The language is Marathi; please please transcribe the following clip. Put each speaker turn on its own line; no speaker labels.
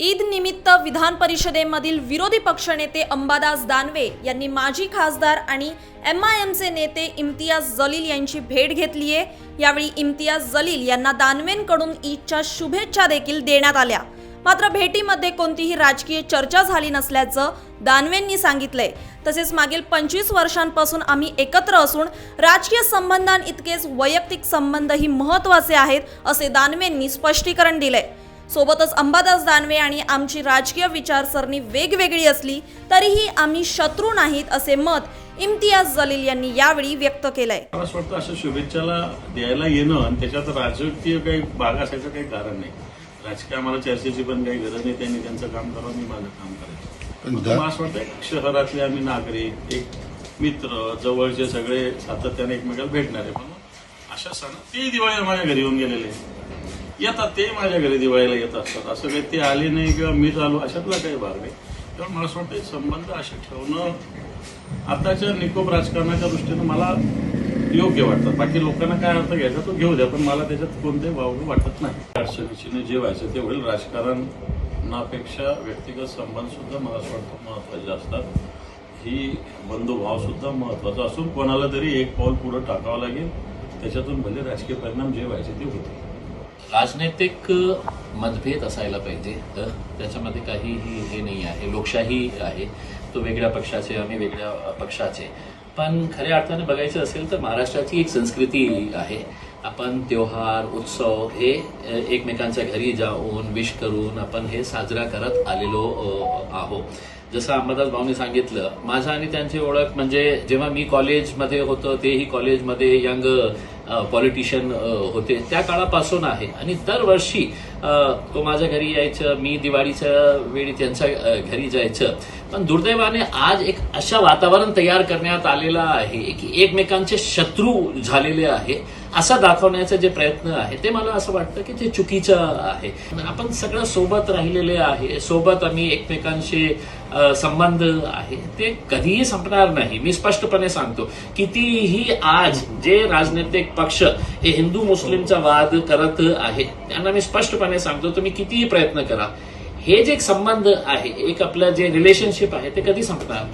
ईद निमित्त विधान परिषदेमधील विरोधी पक्षनेते अंबादास दानवे यांनी माजी खासदार आणि एम आय एमचे नेते इम्तियाज जलील यांची भेट घेतली आहे. यावेळी इम्तियाज जलील यांना दानवेंकडून ईदच्या शुभेच्छा देखील देण्यात आल्या. मात्र भेटीमध्ये कोणतीही राजकीय चर्चा झाली नसल्याचं दानवेंनी सांगितलंय. तसेच मागील पंचवीस वर्षांपासून आम्ही एकत्र असून राजकीय संबंधांइतकेच वैयक्तिक संबंधही महत्त्वाचे आहेत असे दानवेंनी स्पष्टीकरण दिलंय. सोबतच अंबादास दानवे आणि आमची राजकीय विचारसरणी वेगवेगळी असली तरीही आम्ही शत्रू नाहीत असे मत इम्तियाज जलील यांनी यावेळी व्यक्त केलंय.
मला असं वाटतं अशा शुभेच्छाला द्यायला येणं आणि त्याच्यात राजकीय काही भाग असायचं काही कारण नाही. राजकीय आम्हाला चर्चेची पण काही गरज नाही त्यांनी त्यांचं काम करावं मी माझं काम करायचं. मला असं वाटतं शहरातले आम्ही नागरिक एक मित्र जवळचे सगळे सातत्याने एकमेकाला भेटणारे. पण अशा सण ते दिवाळीला माझ्या घरी येऊन गेलेले. येतात ते माझ्या घरी दिवाळीला येत असतात. असं काही ते आले नाही किंवा मीच आलो अशातला काही भाग नाही. त्यामुळे मला असं वाटतं संबंध असे ठेवणं आताच्या निकोप राजकारणाच्या दृष्टीनं मला योग्य वाटतं. बाकी लोकांना काय अर्थ घ्यायचा तो घेऊ द्या पण मला त्याच्यात कोणतेही वावग वाटत नाही. अडचणीने जे व्हायचं ते होईल. राजकारणापेक्षा व्यक्तिगत संबंध सुद्धा मला असं वाटतं महत्त्वाचे असतात. ही बंधुभाव सुद्धा महत्त्वाचा असून कोणाला तरी एक पाऊल पुढे टाकावं लागेल. त्याच्यातून भले राजकीय परिणाम जे व्हायचे ते होते
राजनैतिक मतभेद असायला पाहिजे तर त्याच्यामध्ये काहीही हे नाही आहे. लोकशाही आहे. तो वेगळ्या पक्षाचे आम्ही वेगळ्या पक्षाचे. पण खऱ्या अर्थाने बघायचं असेल तर महाराष्ट्राची एक संस्कृती आहे. आपण त्योहार उत्सव हे एकमेकांच्या घरी जाऊन विश करून आपण हे साजरा करत आलेलो आहो आहोत. जसं अंबादास भाऊंनी सांगितलं माझं आणि त्यांची ओळख म्हणजे जेव्हा मी कॉलेजमध्ये होतो तेही कॉलेजमध्ये यंग पॉलिटिशियन होते. त्या काळापासून आहे. आणि दरवर्षी तो माझ्या घरी यायचं मी दिवाळीच्या वेळी त्यांच्या घरी जायचं. पण दुर्दैवाने आज एक अशा वातावरण तयार करण्यात आलेलं आहे की एकमेकांचे शत्रू झालेले आहे. असं दाखवण्याचे जे प्रयत्न आहे ते मला असं वाटतं की ते चुकीचं आहे. आपण सगळं सोबत राहिलेले आहे सोबत आम्ही एकमेकांशी संबंध आहे ते कधीही संपणार नाही. मी स्पष्टपणे सांगतो कितीही आज जे राजनैतिक पक्ष हे हिंदू मुस्लिमचा वाद करत आहे त्यांना मी स्पष्टपणे सांगतो तुम्ही कितीही प्रयत्न करा. हे जे एक संबंध आहे एक आपलं जे रिलेशनशिप आहे ते कधी संपणार